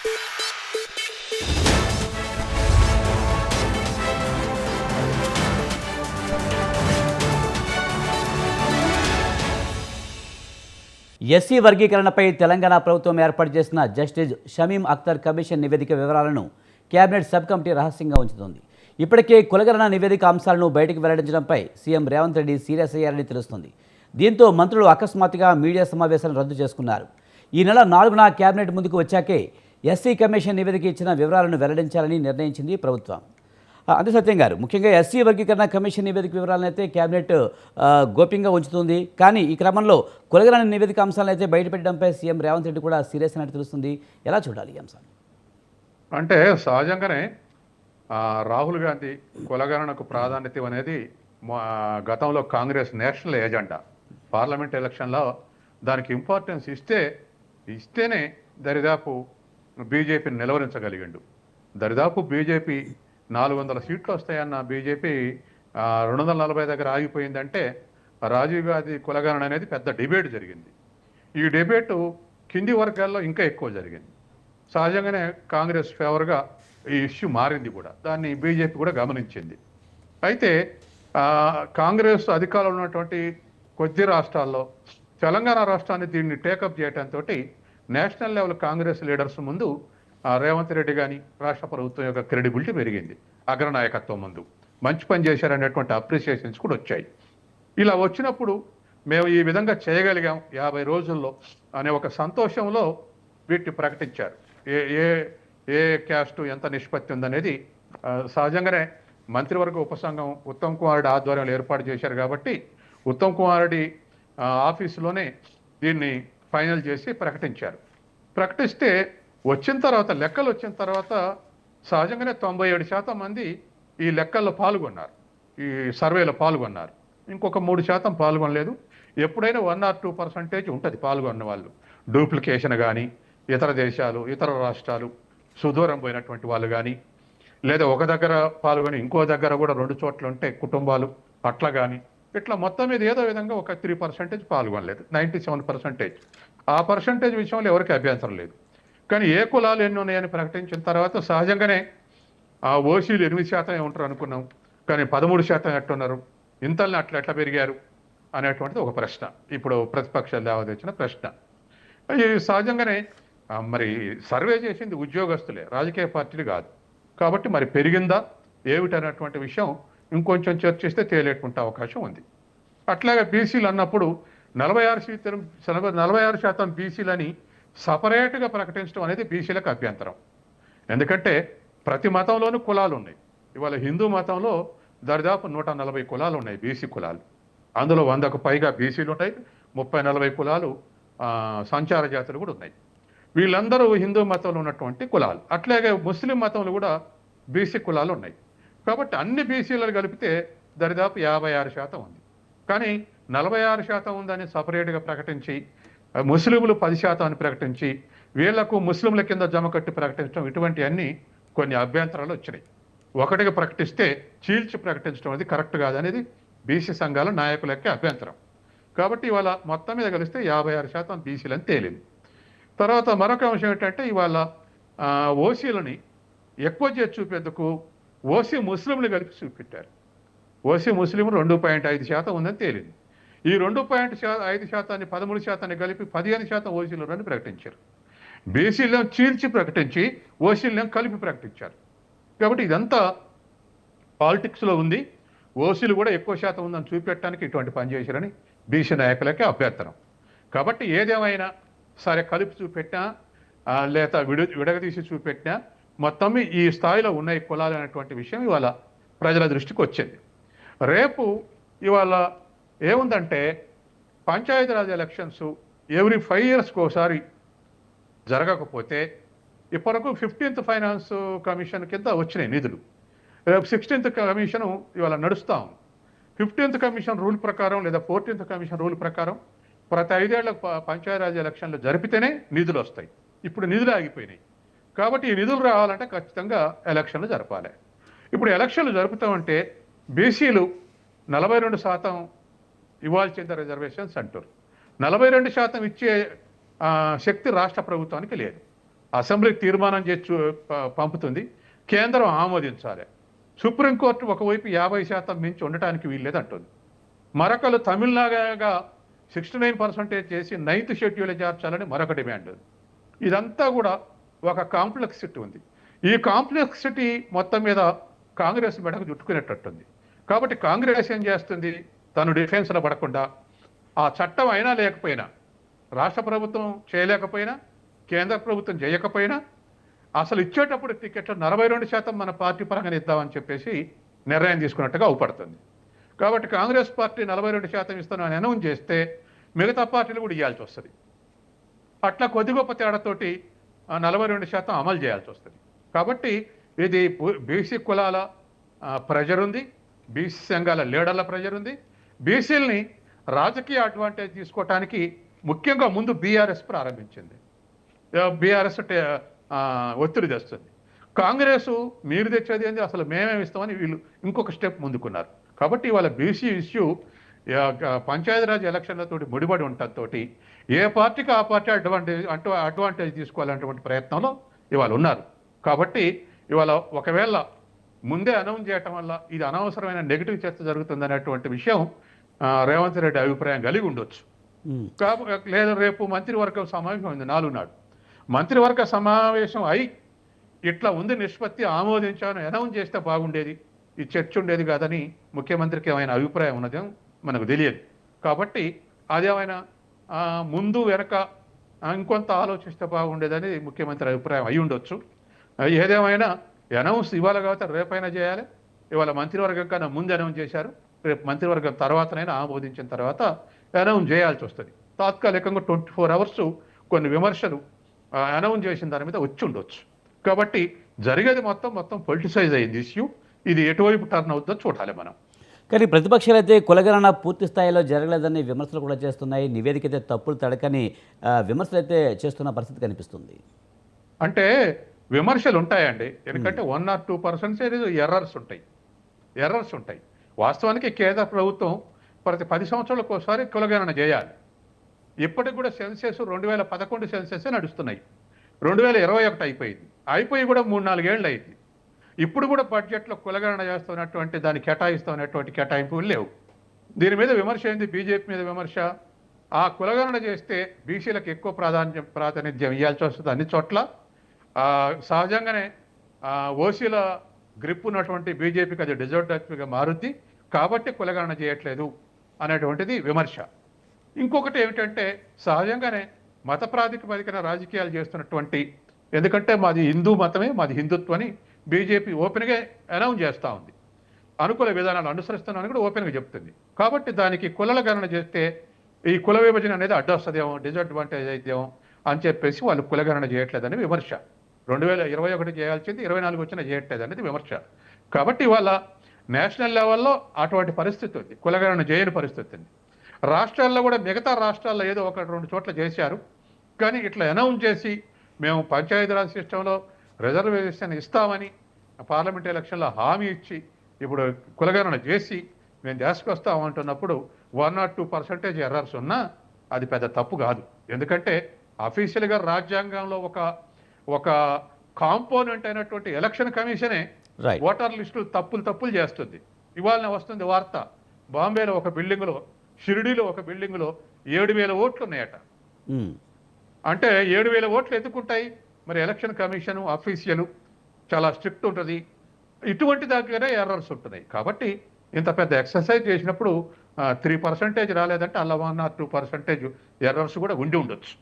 SC వర్గీకరణపై Telangana ప్రభుత్వం ఏర్పాటు చేసిన జస్టిస్ షమీం అఖ్తర్ కమిషన్ నివేదిక వివరాలను కేబినెట్ సబ్ కమిటీ రహస్యంగా ఉంచుతోంది. ఇప్పటికే కులగణన నివేదిక అంశాలను బయటకు వెల్లడించడంపై సీఎం రేవంత్ రెడ్డి సీరియస్ అయ్యారని తెలుస్తుంది. దీంతో మంత్రులు అకస్మాత్తుగా మీడియా సమావేశాలను రద్దు చేసుకున్నారు. ఈ నెల నాలుగున కేబినెట్ ముందుకు వచ్చాకే ఎస్సీ కమిషన్ నివేదిక ఇచ్చిన వివరాలను వెల్లడించాలని నిర్ణయించింది ప్రభుత్వం. అంతే సత్యం గారు ముఖ్యంగా ఎస్సీ వర్గీకరణ కమిషన్ నివేదిక వివరాలను అయితే కేబినెట్ గోప్యంగా ఉంచుతుంది. కానీ ఈ క్రమంలో కులగణన నివేదిక అంశాలను అయితే బయటపెట్టడంపై సీఎం రేవంత్ రెడ్డి కూడా సీరియస్ అన్నట్టు తెలుస్తుంది. ఎలా చూడాలి ఈ అంశాన్ని? అంటే సహజంగానే రాహుల్ గాంధీ కులగణనకు ప్రాధాన్యత అనేది మా- గతంలో కాంగ్రెస్ నేషనల్ ఏజెండా పార్లమెంట్ ఎలక్షన్లో దానికి ఇంపార్టెన్స్ ఇస్తే ఇస్తేనే దరిదాపు బీజేపీని నిలవరించగలిగిండు. దరిదాపు బీజేపీ నాలుగు వందల సీట్లు వస్తాయన్న బీజేపీ రెండు వందల నలభై దగ్గర ఆగిపోయిందంటే రాజీవ్ గాంధీ కులగణన అనేది పెద్ద డిబేట్ జరిగింది. ఈ డిబేటు కింది వర్గాల్లో ఇంకా ఎక్కువ జరిగింది. సహజంగానే కాంగ్రెస్ ఫేవర్గా ఈ ఇష్యూ మారింది కూడా. దాన్ని బీజేపీ కూడా గమనించింది. అయితే కాంగ్రెస్ అధికారంలో ఉన్నటువంటి కొద్ది రాష్ట్రాల్లో తెలంగాణ రాష్ట్రాన్ని దీన్ని టేకప్ చేయడంతో నేషనల్ లెవెల్ కాంగ్రెస్ లీడర్స్ ముందు రేవంత్ రెడ్డి కానీ రాష్ట్ర ప్రభుత్వం యొక్క క్రెడిబిలిటీ పెరిగింది అగ్రనాయకత్వం ముందు. మంచి పని చేశారనేటువంటి అప్రిసియేషన్స్ కూడా వచ్చాయి. ఇలా వచ్చినప్పుడు మేము ఈ విధంగా చేయగలిగాం యాభై రోజుల్లో అనే ఒక సంతోషంలో వీటిని ప్రకటించారు. ఏ ఏ ఏ క్యాస్ట్ ఎంత నిష్పత్తి ఉందనేది సహజంగానే మంత్రివర్గ ఉపసంఘం ఉత్తమ్ కుమారుడి ఆధ్వర్యంలో ఏర్పాటు చేశారు కాబట్టి ఉత్తమ్ కుమారుడి రెడ్డి ఆఫీసులోనే దీన్ని ఫైనల్ చేసి ప్రకటించారు. ప్రకటిస్తే వచ్చిన తర్వాత లెక్కలు వచ్చిన తర్వాత సహజంగానే తొంభై ఏడు శాతం మంది ఈ లెక్కల్లో పాల్గొన్నారు. ఈ సర్వేలో పాల్గొన్నారు. ఇంకొక మూడు శాతం పాల్గొనలేదు. ఎప్పుడైనా వన్ ఆర్ టూ పర్సంటేజ్ ఉంటుంది పాల్గొన్న వాళ్ళు. డూప్లికేషన్ కానీ ఇతర దేశాలు ఇతర రాష్ట్రాలు సుదూరం పోయినటువంటి వాళ్ళు కానీ లేదా ఒక దగ్గర పాల్గొని ఇంకో దగ్గర కూడా రెండు చోట్ల ఉంటే కుటుంబాలు అట్లా కానీ ఇట్లా మొత్తం మీద ఏదో విధంగా ఒక త్రీ పర్సెంటేజ్ పాల్గొనలేదు. నైంటీ సెవెన్ పర్సెంటేజ్ ఆ పర్సెంటేజ్ విషయంలో ఎవరికి అభ్యంతరం లేదు. కానీ ఏ కులాలు ఎన్ని ఉన్నాయని ప్రకటించిన తర్వాత సహజంగానే ఆ ఓసీలు ఎనిమిది శాతం ఉంటారు అనుకున్నాం. కానీ పదమూడు శాతం ఎట్టున్నారు? ఇంతల్ని అట్లా ఎట్లా పెరిగారు? అనేటువంటిది ఒక ప్రశ్న. ఇప్పుడు ప్రతిపక్షాలు లేవదొచ్చిన ప్రశ్న. ఈ సహజంగానే మరి సర్వే చేసింది ఉద్యోగస్తులే రాజకీయ పార్టీలు కాదు. కాబట్టి మరి పెరిగిందా? ఏమిటనేటువంటి విషయం ఇంకొంచెం చర్చిస్తే తేలేటువంటి అవకాశం ఉంది. అట్లాగే బీసీలు అన్నప్పుడు నలభై ఆరు శాతం నలభై ఆరు శాతం బీసీలని సపరేట్గా ప్రకటించడం అనేది బీసీలకు అభ్యంతరం. ఎందుకంటే ప్రతి మతంలోనూ కులాలు ఉన్నాయి. ఇవాళ హిందూ మతంలో దరిదాపు నూట నలభై కులాలు ఉన్నాయి బీసీ కులాలు. అందులో వందకు పైగా బీసీలు ఉన్నాయి ముప్పై నలభై కులాలు సంచార జాతులు కూడా ఉన్నాయి. వీళ్ళందరూ హిందూ మతంలో ఉన్నటువంటి కులాలు. అట్లాగే ముస్లిం మతంలో కూడా బీసీ కులాలు ఉన్నాయి. కాబట్టి అన్ని బీసీలను కలిపితే దరిదాపు యాభై ఆరు శాతం ఉంది. కానీ నలభై ఆరు శాతం ఉందని సపరేట్గా ప్రకటించి ముస్లింలు పది శాతం అని ప్రకటించి వీళ్ళకు ముస్లింల కింద జమ కట్టి ప్రకటించడం ఇటువంటివన్నీ కొన్ని అభ్యంతరాలు వచ్చినాయి. ఒకటిగా ప్రకటిస్తే చీల్చి ప్రకటించడం అనేది కరెక్ట్ కాదనేది బీసీ సంఘాల నాయకులకి అభ్యంతరం. కాబట్టి ఇవాళ మొత్తం మీద కలిస్తే యాభై ఆరు శాతం బీసీలని తేలింది. తర్వాత మరొక అంశం ఏంటంటే ఇవాళ ఓసీలని ఎక్కువ చేసి చూపేందుకు ఓసీ ముస్లింలు కలిపి చూపెట్టారు. ఓసీ ముస్లిం రెండు పాయింట్ ఐదు శాతం ఉందని తేలింది. ఈ రెండు పాయింట్ ఐదు శాతాన్ని పదమూడు శాతాన్ని కలిపి పదిహేను శాతం ఓసీలు అని ప్రకటించారు. బీసీలను చీల్చి ప్రకటించి ఓసీలను కలిపి ప్రకటించారు. కాబట్టి ఇదంతా పాలిటిక్స్లో ఉంది. ఓసీలు కూడా ఎక్కువ శాతం ఉందని చూపెట్టడానికి ఇటువంటి పని చేశారని బీసీ నాయకులకే అభ్యర్థనం. కాబట్టి ఏదేమైనా సరే కలిపి చూపెట్టినా లేదా విడు విడగదీసి చూపెట్టినా మొత్తం ఈ స్థాయిలో ఉన్నాయి కులాలు అనేటువంటి విషయం ఇవాళ ప్రజల దృష్టికి వచ్చింది. రేపు ఇవాళ ఏముందంటే పంచాయతీరాజ్ ఎలక్షన్స్ ఎవ్రీ ఫైవ్ ఇయర్స్కి ఒకసారి జరగకపోతే ఇప్పటివరకు ఫిఫ్టీన్త్ ఫైనాన్స్ కమిషన్ కింద వచ్చినాయి నిధులు. రేపు సిక్స్టీన్త్ కమిషన్ ఇవాళ నడుస్తాం ఫిఫ్టీన్త్ కమిషన్ రూల్ ప్రకారం లేదా ఫోర్టీన్త్ కమిషన్ రూల్ ప్రకారం ప్రతి ఐదేళ్ళ పంచాయతీరాజ్ ఎలక్షన్లు జరిపితేనే నిధులు వస్తాయి. ఇప్పుడు నిధులు ఆగిపోయినాయి. కాబట్టి ఈ నిధులు రావాలంటే ఖచ్చితంగా ఎలక్షన్లు జరపాలి. ఇప్పుడు ఎలక్షన్లు జరుపుతామంటే బీసీలు నలభై రెండు శాతం ఇవ్వాల్సిన రిజర్వేషన్స్ అంటారు నలభై రెండు శాతం ఇచ్చే శక్తి రాష్ట్ర ప్రభుత్వానికి లేదు. అసెంబ్లీ తీర్మానం చేసి ప- పంపుతుంది. కేంద్రం ఆమోదించాలి. సుప్రీంకోర్టు ఒకవైపు యాభై శాతం మించి ఉండటానికి వీల్లేదు అంటుంది. మరొకరు తమిళనాడుగా సిక్స్టీ నైన్ పర్సెంటేజ్ చేసి నైన్త్ షెడ్యూల్ చేర్చాలని మరొక డిమాండ్ ఇదంతా కూడా ఒక కాంప్లెక్సిటీ ఉంది. ఈ కాంప్లెక్సిటీ మొత్తం మీద కాంగ్రెస్ మెడకు చుట్టుకునేటట్టుంది. కాబట్టి కాంగ్రెస్ ఏం చేస్తుంది? తను డిఫెన్స్లో పడకుండా ఆ చట్టం అయినా లేకపోయినా రాష్ట్ర ప్రభుత్వం చేయలేకపోయినా కేంద్ర ప్రభుత్వం చేయకపోయినా అసలు ఇచ్చేటప్పుడు టికెట్లు నలభై రెండు శాతం మన పార్టీ పరంగా ఇద్దామని చెప్పేసి నిర్ణయం తీసుకున్నట్టుగా అవుపడుతుంది. కాబట్టి కాంగ్రెస్ పార్టీ నలభై రెండు శాతం ఇస్తామని అనౌన్స్ చేస్తే మిగతా పార్టీలు కూడా ఇవ్వాల్సి వస్తుంది. అట్లా కొద్ది గొప్ప తేడాతోటి నలభై రెండు శాతం అమలు చేయాల్సి వస్తుంది. కాబట్టి ఇది బీసీ కులాల ప్రెజర్ ఉంది బీసీ సంఘాల లీడర్ల ప్రెజర్ ఉంది. బీసీలని రాజకీయ అడ్వాంటేజ్ తీసుకోవటానికి ముఖ్యంగా ముందు బీఆర్ఎస్ ప్రారంభించింది. బీఆర్ఎస్ ఒత్తిడి తెస్తుంది. కాంగ్రెస్ మీరు తెచ్చేది ఏంది? అసలు మేమేమి ఇస్తామని వీళ్ళు ఇంకొక స్టెప్ ముందుకున్నారు. కాబట్టి ఇవాళ బీసీ ఇష్యూ పంచాయతీరాజ్ ఎలక్షన్లతో ముడిపడి ఉండటంతో ఏ పార్టీకి ఆ పార్టీ అడ్వాంటేజ్ అంటూ అడ్వాంటేజ్ తీసుకోవాలనేటువంటి ప్రయత్నంలో ఇవాళ ఉన్నారు. కాబట్టి ఇవాళ ఒకవేళ ముందే అనౌన్స్ చేయటం వల్ల ఇది అనవసరమైన నెగిటివ్ చర్చ జరుగుతుందనేటువంటి విషయం ఆ, రేవంత్ రెడ్డి అభిప్రాయం కలిగి ఉండొచ్చు. ఉమ్. కాబ- లేదా రేపు మంత్రివర్గం సమావేశం ఉంది నాలుగు నాడు మంత్రివర్గ సమావేశం అయి ఇట్లా ఉంది నిష్పత్తి ఆమోదించాను అనౌన్స్ చేస్తే బాగుండేది ఈ చర్చ ఉండేది కాదని ముఖ్యమంత్రికి ఏమైనా అభిప్రాయం ఉన్నదేం మనకు తెలియదు. కాబట్టి అదేమైనా ఏమైనా ముందు వెనక ఇంకొంత ఆలోచిస్తే బాగుండేదని ముఖ్యమంత్రి అభిప్రాయం అయి ఉండొచ్చు. ఏదేమైనా అనౌన్స్ ఇవాళ కాబట్టి రేపైనా చేయాలి. ఇవాళ మంత్రివర్గం కన్నా ముందు అనౌన్స్ చేశారు. రేపు మంత్రివర్గం తర్వాతనైనా ఆమోదించిన తర్వాత అనౌన్స్ చేయాల్సి వస్తుంది. తాత్కాలికంగా ట్వంటీ ఫోర్ అవర్స్ కొన్ని విమర్శలు అనౌన్స్ చేసిన దాని మీద వచ్చి ఉండొచ్చు. కాబట్టి జరిగేది మొత్తం మొత్తం పొలిటిసైజ్ అయింది ఇష్యూ ఇది ఎటువైపు టర్న్ అవుతుందో చూడాలి మనం. కానీ ప్రతిపక్షాలు అయితే కులగణన పూర్తి స్థాయిలో జరగలేదని విమర్శలు కూడా చేస్తున్నాయి. నివేదిక అయితే తప్పులు తడకని విమర్శలు అయితే చేస్తున్న పరిస్థితి కనిపిస్తుంది. అంటే విమర్శలు ఉంటాయండి. ఎందుకంటే one or two percentage errors ఉంటాయి. ఎర్రర్స్ ఉంటాయి. వాస్తవానికి కేంద్ర ప్రభుత్వం ప్రతి పది సంవత్సరాలకు ఒకసారి కులగణన చేయాలి. ఇప్పటికి కూడా సెన్సెస్ రెండు వేల పదకొండు సెన్సెస్ నడుస్తున్నాయి. రెండు వేల ఇరవై ఒకటి అయిపోయింది. అయిపోయి కూడా మూడు నాలుగేళ్ళు అయింది. ఇప్పుడు కూడా బడ్జెట్లో కులగణన చేస్తున్నటువంటి దాన్ని కేటాయిస్తున్నటువంటి కేటాయింపులు లేవు. దీని మీద విమర్శ ఏంది? బీజేపీ మీద విమర్శ? ఆ కులగణన చేస్తే బీసీలకు ఎక్కువ ప్రాధాన్యం ప్రాతినిధ్యం ఇవ్వాల్సి వస్తుంది అన్ని చోట్ల. సహజంగానే ఓసీల గ్రిప్ ఉన్నటువంటి బీజేపీకి అది డిజర్టర్గా మారుద్ది. కాబట్టి కులగణన చేయట్లేదు అనేటువంటిది విమర్శ. ఇంకొకటి ఏమిటంటే సహజంగానే మత ప్రాతిపదికన రాజకీయాలు చేస్తున్నటువంటి ఎందుకంటే మాది హిందూ మతమే మాది హిందుత్వని బీజేపీ ఓపెన్గా అనౌన్స్ చేస్తూ ఉంది. అనుకూల విధానాలు అనుసరిస్తున్నామని కూడా ఓపెన్గా చెప్తుంది. కాబట్టి దానికి కులల గణన చేస్తే ఈ కుల విభజన అనేది అడ్డొస్తుందేమో డిసడ్వాంటేజ్ అయిద్దేమో అని చెప్పేసి వాళ్ళు కులగణన చేయట్లేదని విమర్శ. రెండు వేల ఇరవై ఒకటి చేయాల్సింది ఇరవై నాలుగు వచ్చినా చేయట్లేదు అనేది విమర్శ. కాబట్టి ఇవాళ నేషనల్ లెవెల్లో అటువంటి పరిస్థితి ఉంది. కులగణన చేయని పరిస్థితి ఉంది. రాష్ట్రాల్లో కూడా మిగతా రాష్ట్రాల్లో ఏదో ఒక రెండు చోట్ల చేశారు. కానీ ఇట్లా అనౌన్స్ చేసి మేము పంచాయతీరాజ్ సిస్టంలో రిజర్వేషన్ ఇస్తామని పార్లమెంట్ ఎలక్షన్లో హామీ ఇచ్చి ఇప్పుడు కులగణన చేసి మేము చేసుకొస్తాం అంటున్నప్పుడు one not two percentage errors ఉన్నా అది పెద్ద తప్పు కాదు. ఎందుకంటే అఫీషియల్గా రాజ్యాంగంలో ఒక ఒక కాంపోనెంట్ అయినటువంటి ఎలక్షన్ కమిషనే ఓటర్ లిస్టులు తప్పులు తప్పులు చేస్తుంది. ఇవాళ వస్తుంది వార్త. బాంబేలో ఒక బిల్డింగ్లో షిరిడీలో ఒక బిల్డింగ్లో ఏడు వేల ఓట్లు ఉన్నాయట ఉమ్. అంటే ఏడు వేల ఓట్లు ఎందుకుంటాయి? మరి ఎలక్షన్ కమిషన్ అఫీషియల్ చాలా స్ట్రిక్ట్ ఉంటుంది. ఇటువంటి దగ్గరే ఎర్రర్స్ ఉంటున్నాయి. కాబట్టి ఇంత పెద్ద ఎక్సర్సైజ్ చేసినప్పుడు త్రీ పర్సెంటేజ్ రాలేదంటే అలా one or two percentage errors కూడా ఉండి ఉండొచ్చు.